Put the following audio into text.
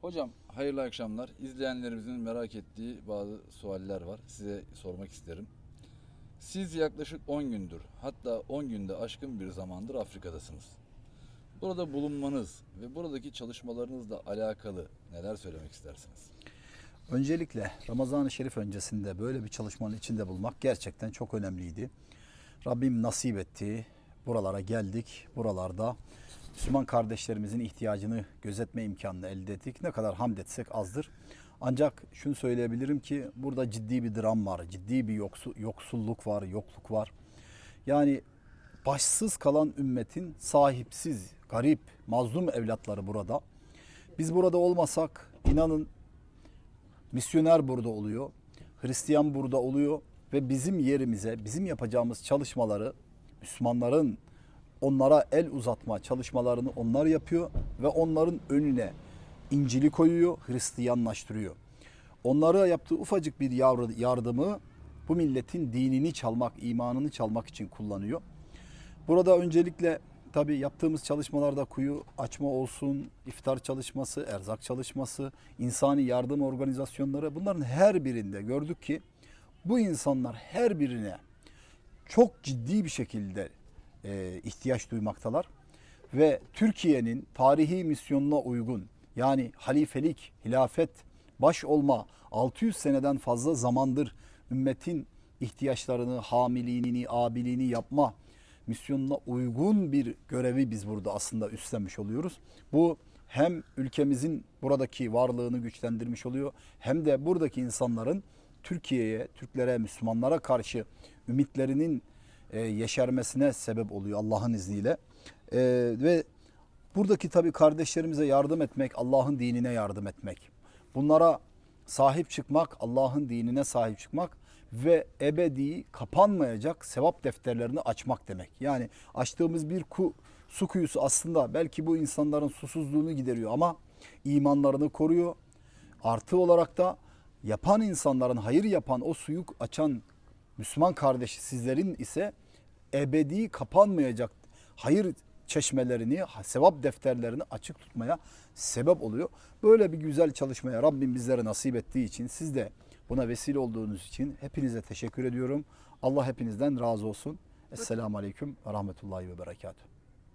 Hocam hayırlı akşamlar. İzleyenlerimizin merak ettiği bazı sualler var. Size sormak isterim. Siz yaklaşık 10 gündür hatta 10 günde aşkın bir zamandır Afrika'dasınız. Burada bulunmanız ve buradaki çalışmalarınızla alakalı neler söylemek istersiniz? Öncelikle Ramazan-ı Şerif öncesinde böyle bir çalışmanın içinde bulmak gerçekten çok önemliydi. Rabbim nasip etti. Buralara geldik. Buralarda Müslüman kardeşlerimizin ihtiyacını gözetme imkanını elde ettik. Ne kadar hamd etsek azdır. Ancak şunu söyleyebilirim ki burada ciddi bir dram var. Ciddi bir yoksu, yoksulluk var, yokluk var. Yani başsız kalan ümmetin sahipsiz, garip, mazlum evlatları burada. Biz burada olmasak inanın misyoner burada oluyor, Hristiyan burada oluyor ve bizim yerimize, bizim yapacağımız çalışmaları Müslümanların onlara el uzatma çalışmalarını onlar yapıyor ve onların önüne İncil'i koyuyor, Hristiyanlaştırıyor. Onlara yaptığı ufacık bir yardımı bu milletin dinini çalmak, imanını çalmak için kullanıyor. Burada öncelikle tabii yaptığımız çalışmalarda kuyu açma olsun, iftar çalışması, erzak çalışması, insani yardım organizasyonları bunların her birinde gördük ki bu insanlar her birine çok ciddi bir şekilde e, ihtiyaç duymaktalar ve Türkiye'nin tarihi misyonuna uygun yani halifelik, hilafet, baş olma 600 seneden fazla zamandır ümmetin ihtiyaçlarını, hamiliğini, abiliğini yapma misyonuna uygun bir görevi biz burada aslında üstlenmiş oluyoruz. Bu hem ülkemizin buradaki varlığını güçlendirmiş oluyor hem de buradaki insanların Türkiye'ye, Türklere, Müslümanlara karşı ümitlerinin e, yeşermesine sebep oluyor Allah'ın izniyle. E, ve buradaki tabii kardeşlerimize yardım etmek, Allah'ın dinine yardım etmek. Bunlara sahip çıkmak, Allah'ın dinine sahip çıkmak ve ebedi kapanmayacak sevap defterlerini açmak demek. Yani açtığımız bir ku, su kuyusu aslında belki bu insanların susuzluğunu gideriyor ama imanlarını koruyor. Artı olarak da yapan insanların hayır yapan o suyu açan Müslüman kardeşi sizlerin ise ebedi kapanmayacak hayır çeşmelerini, sevap defterlerini açık tutmaya sebep oluyor. Böyle bir güzel çalışmaya Rabbim bizlere nasip ettiği için siz de buna vesile olduğunuz için hepinize teşekkür ediyorum. Allah hepinizden razı olsun. Esselamu Aleyküm ve Rahmetullahi ve Berekatuhu.